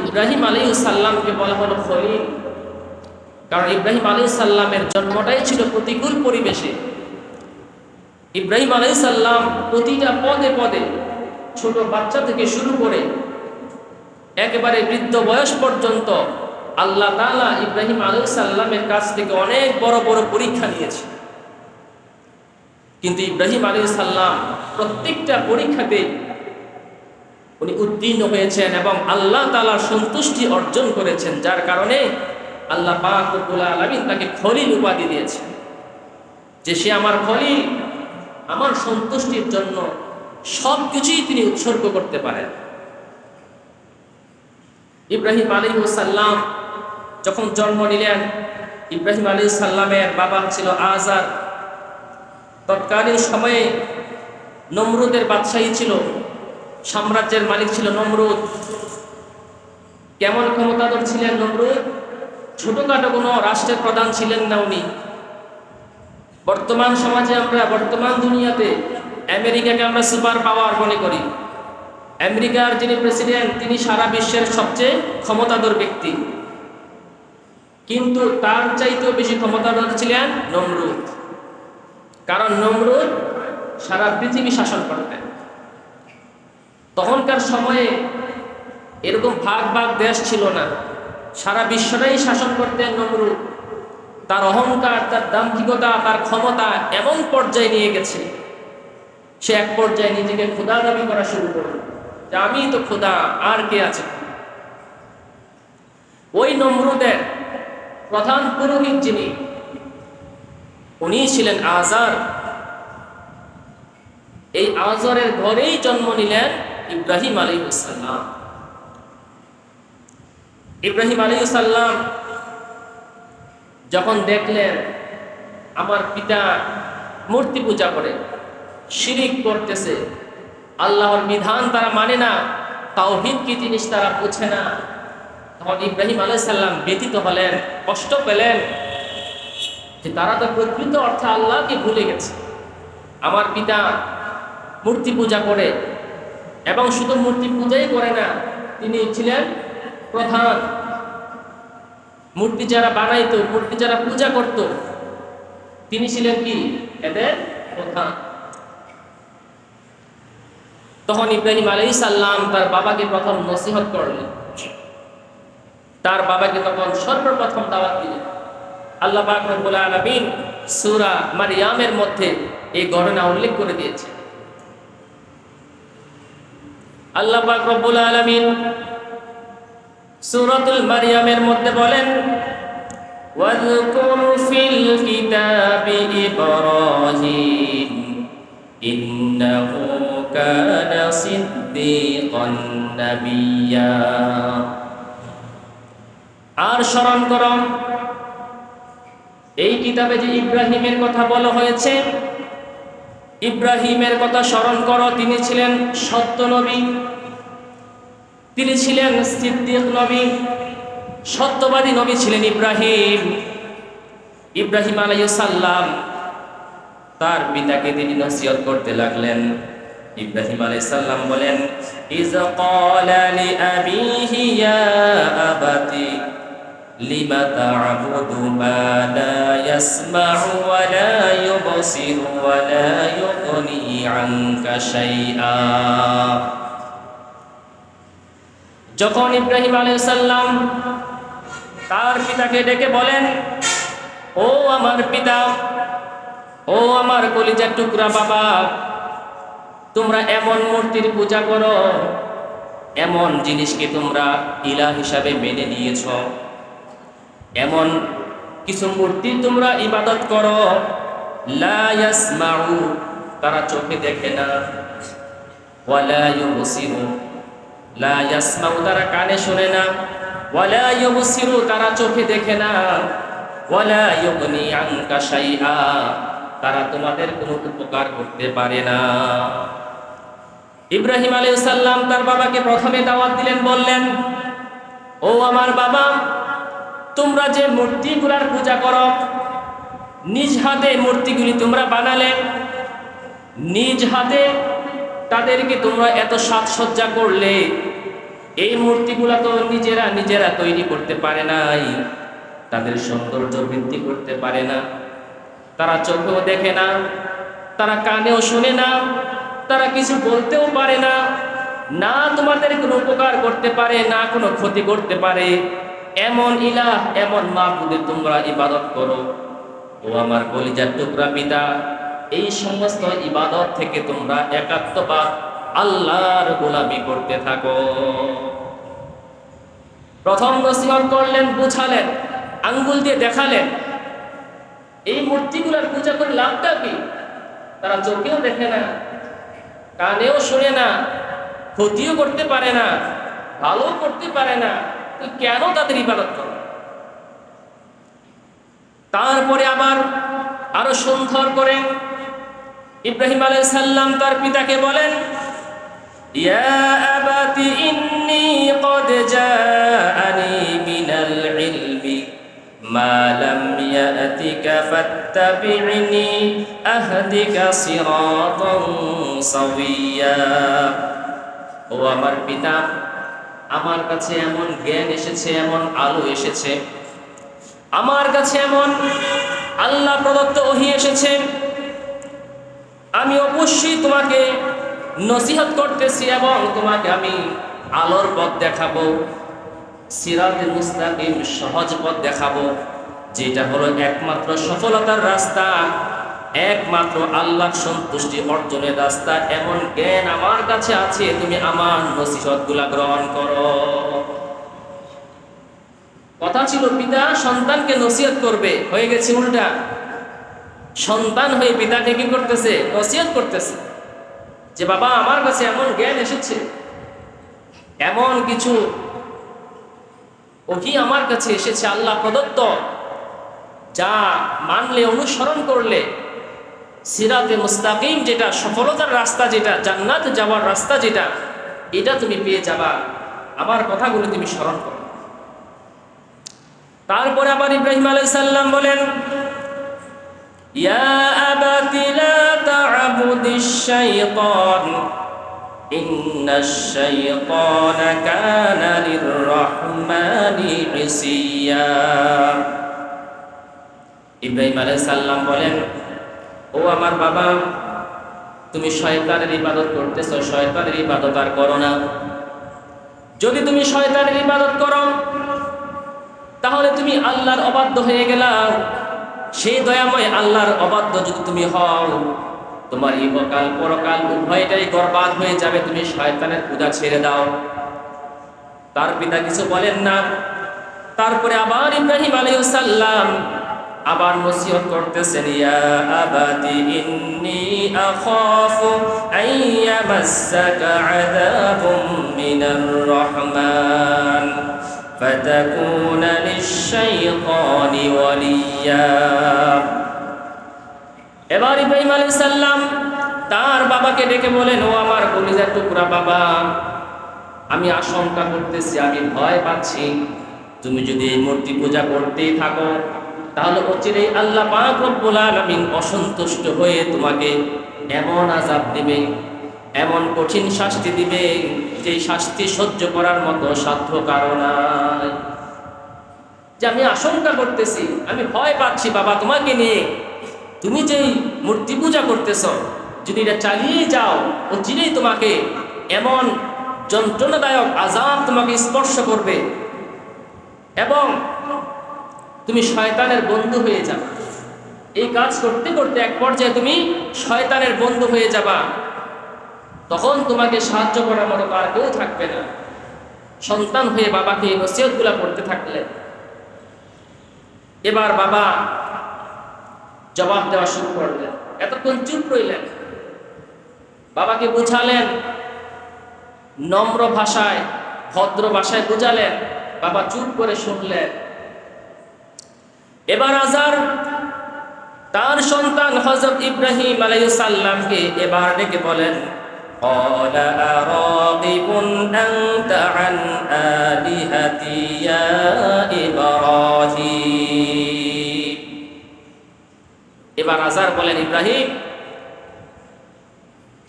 ইব্রাহিম আলী সাল্লামকে বলা হলো খলিল। কারণ ইব্রাহিম আলী সাল্লামের জন্মটাই ছিল প্রতিকূল পরিবেশে। ইব্রাহিম আলী সাল্লাম প্রতিটা পদে পদে ছোট বাচ্চা থেকে শুরু করে একেবারে বৃদ্ধ বয়স পর্যন্ত আল্লাহ তালা ইব্রাহিম আলী সাল্লামের কাছ থেকে অনেক বড় বড় পরীক্ষা নিয়েছে। কিন্তু ইব্রাহিম আলী সাল্লাম প্রত্যেকটা পরীক্ষাতে উনি উত্তীর্ণ হয়েছেন এবং আল্লাহ তালার সন্তুষ্টি অর্জন করেছেন, যার কারণে আল্লাহ পাকুল আলমিন তাকে খলিল উপাধি দিয়েছেন। যে সে আমার খলিল, আমার সন্তুষ্টির জন্য সব কিছুই তিনি উৎসর্গ করতে পারেন। ইব্রাহিম আলী সাল্লাম যখন জন্ম নিলেন, ইব্রাহিম আলী সাল্লামের বাবা ছিল আজার তৎকালীন সময়ে নমরুদের বাদশাহী ছিল। সাম্রাজ্যের মালিক ছিল নমরুদ। কেমন ক্ষমতাধর ছিলেন নমরুদ? ছোটখাটো কোনো রাষ্ট্রের প্রধান ছিলেন না উনি। বর্তমান সমাজে আমরা, বর্তমান দুনিয়াতে আমেরিকাকে আমরা সুপার পাওয়ার মনে করি। আমেরিকার যিনি প্রেসিডেন্ট, তিনি সারা বিশ্বের সবচেয়ে ক্ষমতাধর ব্যক্তি। কিন্তু তার চাইতেও বেশি ক্ষমতাধর ছিলেন নমরুদ। কারণ নমরুদ সারা পৃথিবী শাসন করতেন। তখনকার সময়ে এরকম ভাগ ভাগ দেশ ছিল না। সারা বিশ্বটাই শাসন করতেন নমরুদ। তার অহংকার, তার দাম্ভিকতা, তার ক্ষমতা এমন পর্যায়ে নিয়ে গেছে। সে এক পর্যায়ে নিজেকে ক্ষুদা দাবি করা শুরু করল যে, আমি তো ক্ষুদা আর কে আছে? ওই নমরুদের প্রধান পুরোহিত যিনি, উনি ছিলেন আজার। এই আজরের ঘরেই জন্ম নিলেন ইব্রাহিম আলী ইব্রাহিম আলী যখন দেখলেন আমার পিতা মূর্তি পূজা করে, শিরিক করতেছে, আল্লাহর বিধান তারা মানে না, তাওহিদ কি জিনিস তারা বুঝে না, তখন ইব্রাহিম আলাইসাল্লাম ব্যতীত হলেন, কষ্ট পেলেন যে তারা তো প্রকৃত অর্থে আল্লাহকে ভুলে গেছে। আমার পিতা মূর্তি পূজা করে এবং শুধু মূর্তি পূজাই করে না, তিনি ছিলেন প্রধান। মূর্তি যারা বানাইতো, মূর্তি যারা পূজা করত, তিনি ছিলেন কি? এদের প্রধান। তখন ইব্রাহিম আলী সাল্লাম তার বাবাকে প্রথম নসিহত করলেন। তার বাবাকে তখন সর্বপ্রথম দাওয়াত দিলেন। আল্লাহ পাক রব্বুল আলামিন সূরা মারিয়ামের মধ্যে এই ঘটনা উল্লেখ করে দিয়েছে আল্লাহ পাক রব্বুল আলামিন সূরাতুল মারিয়ামের মধ্যে বলেন واذكر في الكتاب إبراهيم إنه كان صديقا نبيا আর স্মরণ করম এই কিতাবে যে ইব্রাহিমের কথা বলা হয়েছে ইব্রাহিমের কথা স্মরণ করো, তিনি ছিলেন সত্য নবী। তিনি ছিলেন সিদ্দিক নবী, সত্যবাদী নবী ছিলেন ইব্রাহিম। ইব্রাহিম আলাইসাল্লাম তার পিতাকে তিনি নসিহত করতে লাগলেন। ইব্রাহিম আলাইসাল্লাম বলেন ইজ ক্বালা লিআবিহি ইয়া আবাতি। মা লা ইয়াসমা'ু ওয়া লা ইউবসিরু ওয়া লা ইউগনি আনকা শাইআ। যখন ইব্রাহিম আলাইসাল্লাম তার পিতাকে ডেকে বলেন, ও আমার পিতা, ও আমার কলিজার টুকরা বাবা, তোমরা এমন মূর্তির পূজা করো, এমন জিনিসকে তোমরা ইলা হিসাবে মেনে নিয়েছ। এমন কিছু মূর্তি তোমরা ইবাদত করো তারা চোখে দেখে না। তারা কানে শোনে না। তারা চোখে দেখে না। তারা তোমাদের কোনো উপকার করতে পারে না। ইব্রাহিম আলাইহিস সালাম তার বাবাকে প্রথমে দাওয়াত দিলেন, বললেন, ও আমার বাবা তোমরা যে মূর্তিগুলার পূজা করো, নিজ হাতে মূর্তিগুলি তোমরা বানালে, নিজ হাতে তাদেরকে তোমরা এত সাজসজ্জা করলে, এই মূর্তিগুলা তো নিজেরা নিজেরা তৈরি করতে পারে নাই, তাদের সৌন্দর্য বৃদ্ধি করতে পারে না। তারা চোখেও দেখে না, তারা কানেও শোনে না, তারা কিছু বলতেও পারে না না তোমাদের কোনো উপকার করতে পারে, না কোনো ক্ষতি করতে পারে। এমন ইলাহ, এমন মাহবুদের তোমরা ইবাদত করো। ও আমার কলিজার টুকরা পিতা, এই সমস্ত ইবাদত থেকে তোমরা একাত্মবাদ আল্লাহর গোলামি করতে থাকো। প্রথম নসিহত করলেন, বুঝালেন, আঙ্গুল দিয়ে দেখালেন। এই মূর্তিগুলোর পূজা করে লাভটা কি? তারা চোখেও দেখে না, কানেও শোনে না, ক্ষতিও করতে পারে না ভালো করতে পারে না। কেন তাদের ইবাদত করো তারপরে আবার আরও সুন্দর করে ইব্রাহিম আলাই সাল্লাম তার পিতাকে বলেন, ইয়া ইন্নি মিনাল ও আমার পিতা আমার কাছে এমন জ্ঞান এসেছে, এমন আলো এসেছে। আমার কাছে এমন আল্লাহ প্রদত্ত ওহি এসেছে। আমি অবশ্যই তোমাকে নসিহত করতেছি এবং তোমাকে আমি আলোর পথ দেখাবো, সিরাতে মুস্তাকিম সহজ পথ দেখাবো, যেটা হলো একমাত্র সফলতার রাস্তা। একমাত্র আল্লাহ সন্তুষ্টি অর্জনের রাস্তা, এমন জ্ঞান আমার কাছে আছে, তুমি আমার নসিহতগুলা গ্রহণ করো। কথা ছিল, পিতা সন্তানকে নসিহত করবে, হয়ে গেছে উল্টা। সন্তান হয়ে পিতাকে কি করতেছে? নসিহত করতেছে। যে বাবা, আমার কাছে এমন জ্ঞান এসেছে, এমন কিছু ওহি আমার কাছে এসেছে, আল্লাহ প্রদত্ত, যা মানলে, অনুসরণ করলে সিরাতে মুস্তাকিম যেটা, সফলতার রাস্তা যেটা, জান্নাত যাওয়ার রাস্তা যেটা, এটা তুমি পেয়ে যাবা। আমার কথাগুলো তুমি স্মরণ করো। তারপরে আবার ইব্রাহিম আলাইহিস সালাম বলেন, ইয়া আবাতি লা তা'বুদিশ শাইতান ইন্নাশ শাইতানা কানা লির-রাহমানি ইসিয়া। ইব্রাহিম আলাইহিস সালাম বলেন ও আমার বাবা, তুমি শয়তানের ইবাদত করতেছো, শয়তানের ইবাদত আর করো না। যদি তুমি শয়তানের ইবাদত করো, তাহলে তুমি আল্লাহর অবাধ্য হয়ে গেলাম সেই দয়াময় আল্লাহর অবাধ্য যদি তুমি হও, তোমার ইহকাল পরকাল উভয়টাই বরবাদ হয়ে যাবে, তুমি শয়তানের পূজা ছেড়ে দাও। তার পিতা কিছু বলেন না। তারপরে আবার ইব্রাহিম আলাইহিস সালাম আবার নসিহত করতেছেন ইয়া আবাতি ইন্নী আখাফু আইয়ামাসসাকা আযাবুম মিনার রহমান فتكون للشيطان وليا এবার ইব্রাহিম আলাইহিস সালাম তার বাবাকে ডেকে বলেন ও আমার কলিজার টুকরা বাবা আমি আশঙ্কা করতেছি আমি ভয় পাচ্ছি তুমি যদি এই মূর্তি পূজা করতেই থাকো তাহলে অচিরেই আল্লাহ পাক রব্বুল আলামিন অসন্তুষ্ট হয়ে তোমাকে এমন আযাব দিবে, এমন কঠিন শাস্তি দিবে যে শাস্তি সহ্য করার মতো সাধ্য কারণ নাই। যে আমি আশঙ্কা করতেছি, আমি ভয় পাচ্ছি, বাবা তোমাকে নিয়ে। তুমি যেই মূর্তি পূজা করতেছ, যদি এটা চালিয়ে যাও, ও চিনেই তোমাকে এমন যন্ত্রণাদায়ক আজাব তোমাকে স্পর্শ করবে। এবং তুমি শয়তানের বন্ধু হয়ে যাবে। এই কাজ করতে করতে এক পর্যায়ে তুমি শয়তানের বন্ধু হয়ে যাবা। তখন তোমাকে সাহায্য করার মতো আর কেউ থাকবে না। সন্তান হয়ে বাবাকে এই নসিহতগুলা করতে থাকলে। এবার বাবা জবাব দেওয়া শুরু করলেন। এতক্ষণ চুপ রইলেন। বাবাকে বুঝালেন, নম্র ভাষায়, ভদ্র ভাষায় বুঝালেন। বাবা চুপ করে শুনলেন। এবার আজার তার সন্তান হজরত ইব্রাহিম আলাইসাল্লামকে এবার ডেকে বলেন قال أراغب أنت عن آلهتي يا إبراهيم এবার আজার বলেন ইব্রাহিম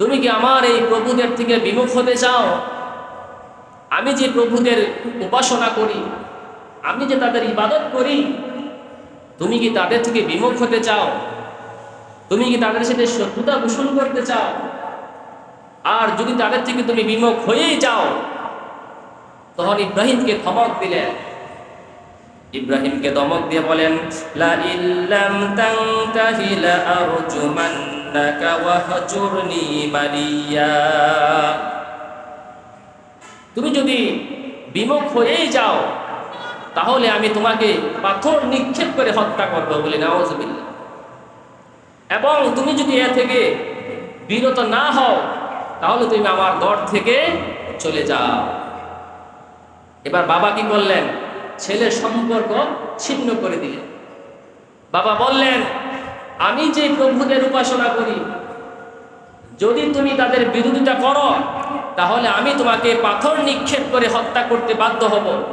তুমি কি আমার এই প্রভুদের থেকে বিমুখ হতে চাও আমি যে প্রভুদের উপাসনা করি আমি যে তাদের ইবাদত করি তুমি কি তাদের থেকে বিমুখ হতে চাও? তুমি কি তাদের সাথে শত্রুতা পোষণ করতে চাও? আর যদি তাদের থেকে তুমি বিমুখ হয়েই যাও, তখন ইব্রাহিমকে ধমক দিলেন ইব্রাহিমকে ধমক দিয়ে বলেন তুমি যদি বিমুখ হয়েই যাও তাহলে আমি তোমাকে পাথর নিক্ষেপ করে হত্যা করব বলে নাওজবিল্লা এবং তুমি যদি এ থেকে বিরত না হও, তাহলে তুমি আমার ঘর থেকে চলে যাও। এবার বাবা কি করলেন? ছেলের সম্পর্ক ছিন্ন করে দিলেন। বাবা বললেন, আমি যে প্রভুদের উপাসনা করি, যদি তুমি তাদের বিরোধিতা করো, তাহলে আমি তোমাকে পাথর নিক্ষেপ করে হত্যা করতে বাধ্য হব।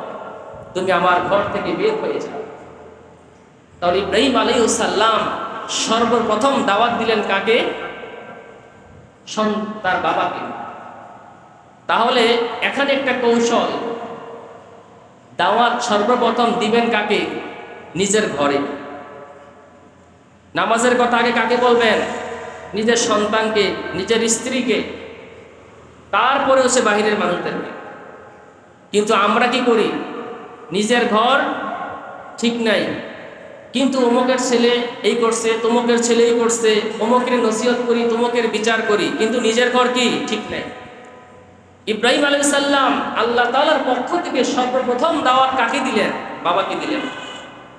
তুমি আমার ঘর থেকে বের হয়ে যাও তাহলে ইব্রাহিম আলাইসাল্লাম সর্বপ্রথম দাওয়াত দিলেন কাকে? তার বাবাকে। তাহলে এখানে একটা কৌশল। দাওয়াত সর্বপ্রথম দিবেন কাকে? নিজের ঘরে। নামাজের কথা আগে কাকে বলবেন? নিজের সন্তানকে, নিজের স্ত্রীকে। তারপরে হচ্ছে বাহিরের মানুষদেরকে। কিন্তু আমরা কি করি? নিজের ঘর ঠিক নাই। কিন্তু অমুকের ছেলে এই করছে, তমুকের ছেলে এই করছে, অমুকের নসিহত করি, তমুকের বিচার করি, কিন্তু নিজের ঘর কি? ঠিক নাই। ইব্রাহিম আলী সাল্লাম আল্লাহ তালার পক্ষ থেকে সর্বপ্রথম দাওয়াত কাকে দিলেন? বাবাকে দিলেন।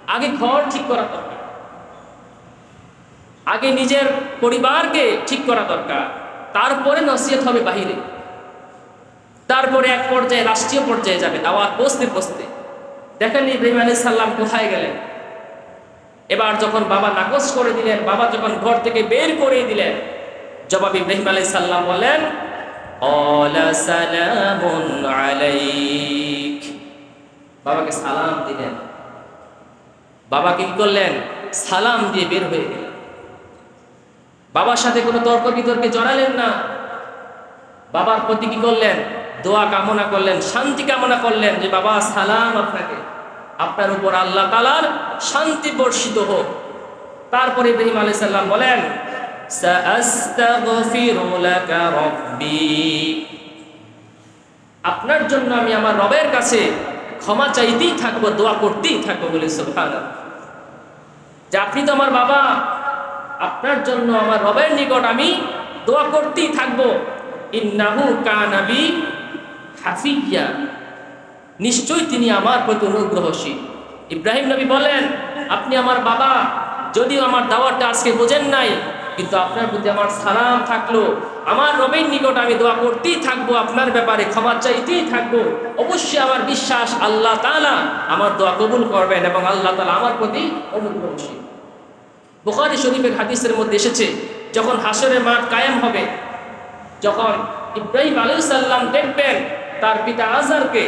আগে ঘর ঠিক করা দরকার। আগে নিজের পরিবারকে ঠিক করা দরকার। তারপরে নসিহত হবে বাহিরে। তারপরে এক পর্যায়ে, রাষ্ট্রীয় পর্যায়ে যাবে দাওয়াত বসতে বসতে। দেখেন ইব্রাহিম আলী সাল্লাম কোথায় গেলেন? এবার যখন বাবা নাকচ করে দিলেন, বাবা যখন ঘর থেকে বের করে দিলেন, জবাব ইব্রাহিম আলী সাল্লাম বলেন বাবাকে সালাম দিলেন। বাবা কি করলেন? সালাম দিয়ে বের হয়ে গেলেন। বাবার সাথে কোনো তর্ক বিতর্কে জড়ালেন না। বাবার প্রতি কি করলেন? দোয়া কামনা করলেন, শান্তি কামনা করলেন যে, বাবা, সালাম আপনাকে। আপনার উপর আল্লাহ তালার শান্তি বর্ষিত হোক। তারপরে ইব্রাহিম আলাইহিস সালাম বলেন আপনার জন্য আমি আমার রবের কাছে ক্ষমা চাইতেই থাকব, দোয়া করতেই থাকব বলে সুবহানাল্লাহ। যে, আপনি তো আমার বাবা, আপনার জন্য আমার রবের নিকট আমি দোয়া করতেই থাকব। ইন্নাহু কানাবি হাফিয়া। নিশ্চয়ই তিনি আমার প্রতি অনুগ্রহশীল। ইব্রাহিম নবী বলেন, আপনি আমার বাবা। যদিও আমার দাওয়াতটা আজকে বোঝেন নাই, কিন্তু আপনার প্রতি আমার সালাম থাকল। আমার রবের নিকট আমি দোয়া করতেই থাকব, আপনার ব্যাপারে ক্ষমা চাইতেই থাকব। অবশ্যই আমার বিশ্বাস আল্লাহ তাআলা আমার দোয়া কবুল করবেন এবং আল্লাহ তালা আমার প্রতি অনুগ্রহশীল। বুখারী শরীফের হাদিসের মধ্যে এসেছে, যখন হাসরের মাঠ কায়েম হবে, যখন ইব্রাহিম আলাইহিস সালাম দেখবেন তার পিতা আজারকে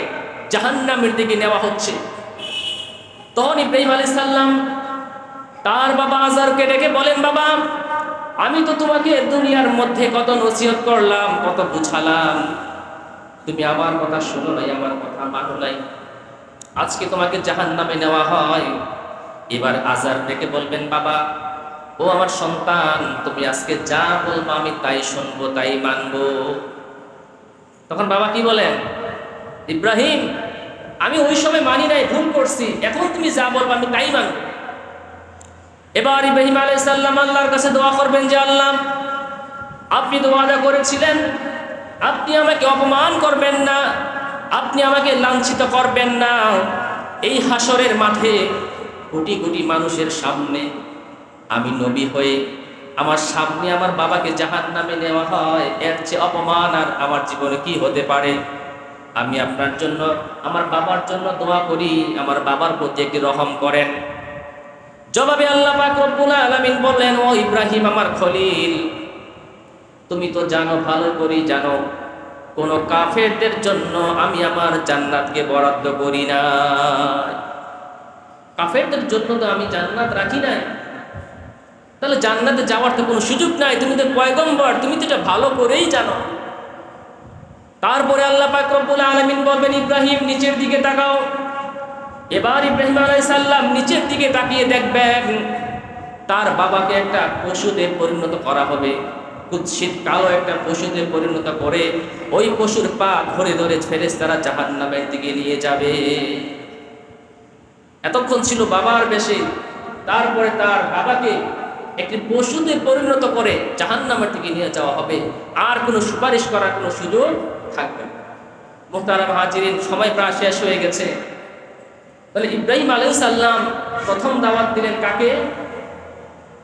জাহান্নামের দিকে নেওয়া হচ্ছে। তখন ইব্রাহিম আলাইহিস সালাম তার বাবা আজারকে ডেকে বলেন, বাবা, আমি তো তোমাকে দুনিয়ার মধ্যে কত নসিহত করলাম, কত বুঝালাম। তুমি আমার কথা শুনো নাই, আমার কথা মানো নাই। আজকে তোমাকে জাহান্নামে নেওয়া হয়। এবার আজার ডেকে বলবেন, বাবা, ও আমার সন্তান, তুমি আজকে যা বলব আমি তাই শুনব, তাই মানবো। তখন বাবা কি বলেন ইব্রাহিম, আমি ওই সময় মানি নাই, ভুল করছি। এখন তুমি যা বলব আমি তাই মানবো। এবার ইব্রাহিম আলাইসাল্লাম আল্লাহর কাছে দোয়া করবেন যে আল্লাহ, আপনি তো ওয়াদা করেছিলেন, আপনি আমাকে অপমান করবেন না, আপনি আমাকে লাঞ্ছিত করবেন না। এই হাসরের মাঠে কোটি কোটি মানুষের সামনে আমি নবী হয়ে আমার সামনে আমার বাবাকে জাহান নামে নেওয়া হয়, এর চেয়ে অপমান আর আমার জীবনে কি হতে পারে? আমি আপনার জন্য, আমার বাবার জন্য দোয়া করি, আমার বাবার প্রতি একটি রহম করেন। জবাবে আল্লাহ আলামিন বললেন, ও ইব্রাহিম আমার খলিল, তুমি তো জানো, ভালো করেই জানো, কোন কাফেরদের জন্য আমি আমার জান্নাতকে বরাদ্দ করি না কাফেরদের জন্য তো আমি জান্নাত রাখি নাই। তাহলে জান্নাতে যাওয়ার তো কোনো সুযোগ নাই। তুমি তো পয়গম্বর, তুমি তো এটা ভালো করেই জানো। তারপরে আল্লাহ পাক রব্বুল আলামিন বলবেন, ইব্রাহিম, নিচের দিকে তাকাও। এবার ইব্রাহিম আলাইহিস সালাম নিচের দিকে তাকিয়ে দেখবেন, তার বাবাকে একটা পশুতে পরিণত করা হবে। কুৎসিত কালো একটা পশুতে পরিণত করে, ওই পশুর পা ধরে ধরে ফেরেশতারা জাহান্নামের দিকে নিয়ে যাবে। এতক্ষণ ছিল বাবার বেশে। তারপরে তার বাবাকে একটি পশুতে পরিণত করে জাহান্নামের দিকে নিয়ে যাওয়া হবে। আর কোনো সুপারিশ করার কোনো সুযোগ থাকবে না। মোহতারাম হাজিরিন, সময় প্রায় শেষ হয়ে গেছে। তাহলে ইব্রাহিম আলাইহিস সাল্লাম প্রথম দাওয়াত দিলেন কাকে?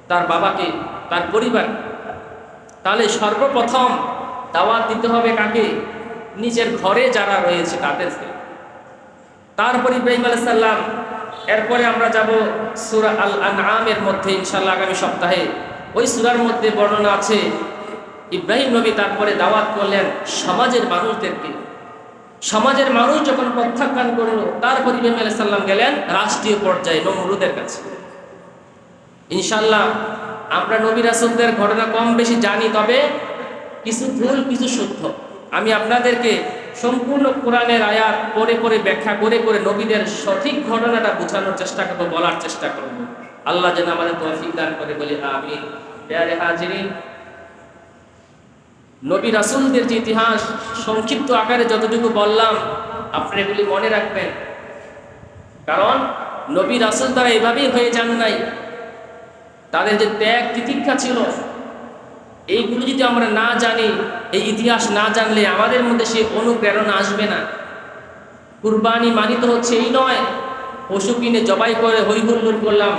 তার বাবাকে, তার পরিবার তাহলে সর্বপ্রথম দাওয়াত দিতে হবে কাকে? নিজের ঘরে যারা রয়েছে তাদেরকে। তারপর ইব্রাহিম আলাইহিস সাল্লাম এরপরে আমরা যাব সূরা আল আনআমের মধ্যে ইনশাল্লাহ আগামী সপ্তাহে। ওই সুরার মধ্যে বর্ণনা আছে, ইব্রাহিম নবী তারপরে দাওয়াত করলেন সমাজের মানুষদেরকে। সমাজের মানুষ যখন প্রত্যাখ্যান করল, তারপর ইব্রাহিম আলাইহিস সাল্লাম গেলেন রাষ্ট্রীয় পর্যায়ে নমরুদের কাছে। ইনশাল্লাহ আমরা নবী রাসুলদের ঘটনা কম বেশি জানি, তবে কিছু ভুল, কিছু শুদ্ধ আমি আপনাদেরকে সম্পূর্ণ কোরআনের আয়াত পরে পরে ব্যাখ্যা করে করে নবীদের সঠিক ঘটনাটা বোঝানোর চেষ্টা করব, বলার চেষ্টা করব। আল্লাহ যেন আমাদের তৌফিক দান করে, বলি আমি হাজিরিন, নবী রাসুলদের যে ইতিহাস, সংক্ষিপ্ত আকারে যতটুকু বললাম, আপনি এগুলি মনে রাখবেন। কারণ নবী রাসুল তারা এভাবেই হয়ে যান নাই। তাদের যে ত্যাগ তিতিক্ষা ছিল এইগুলো যদি আমরা না জানি, এই ইতিহাস না জানলে আমাদের মধ্যে সে অনুপ্রেরণা আসবে না। কুরবানি মানিত হচ্ছে এই নয়, পশু কিনে জবাই করে হই হুল্লোড় করলাম।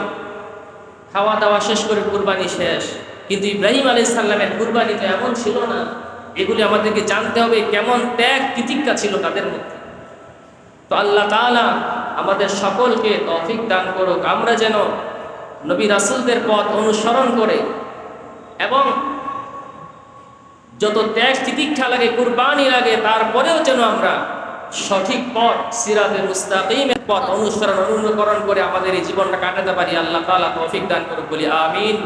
খাওয়া দাওয়া শেষ করে কুরবানি শেষ। কিন্তু ইব্রাহিম আলী সাল্লামের কুরবানি তো এমন ছিল না। এগুলি আমাদেরকে জানতে হবে কেমন ত্যাগ তিতিক্ষা ছিল তাদের মধ্যে। তো আল্লাহ তাআলা আমাদের সকলকে তৌফিক দান করুক। আমরা যেন নবী রাসুলদের পথ অনুসরণ করে এবং যত ত্যাগ তিতিক্ষা লাগে, কুরবানি লাগে, তারপরেও যেন আমরা সঠিক পথ সিরাতে মুস্তাকিমের পথ অনুসরণ, অনুকরণ করে আমাদের এই জীবনটা কাটাতে পারি। আল্লাহ তালা তৌফিক দান করুক, বলি আমিন।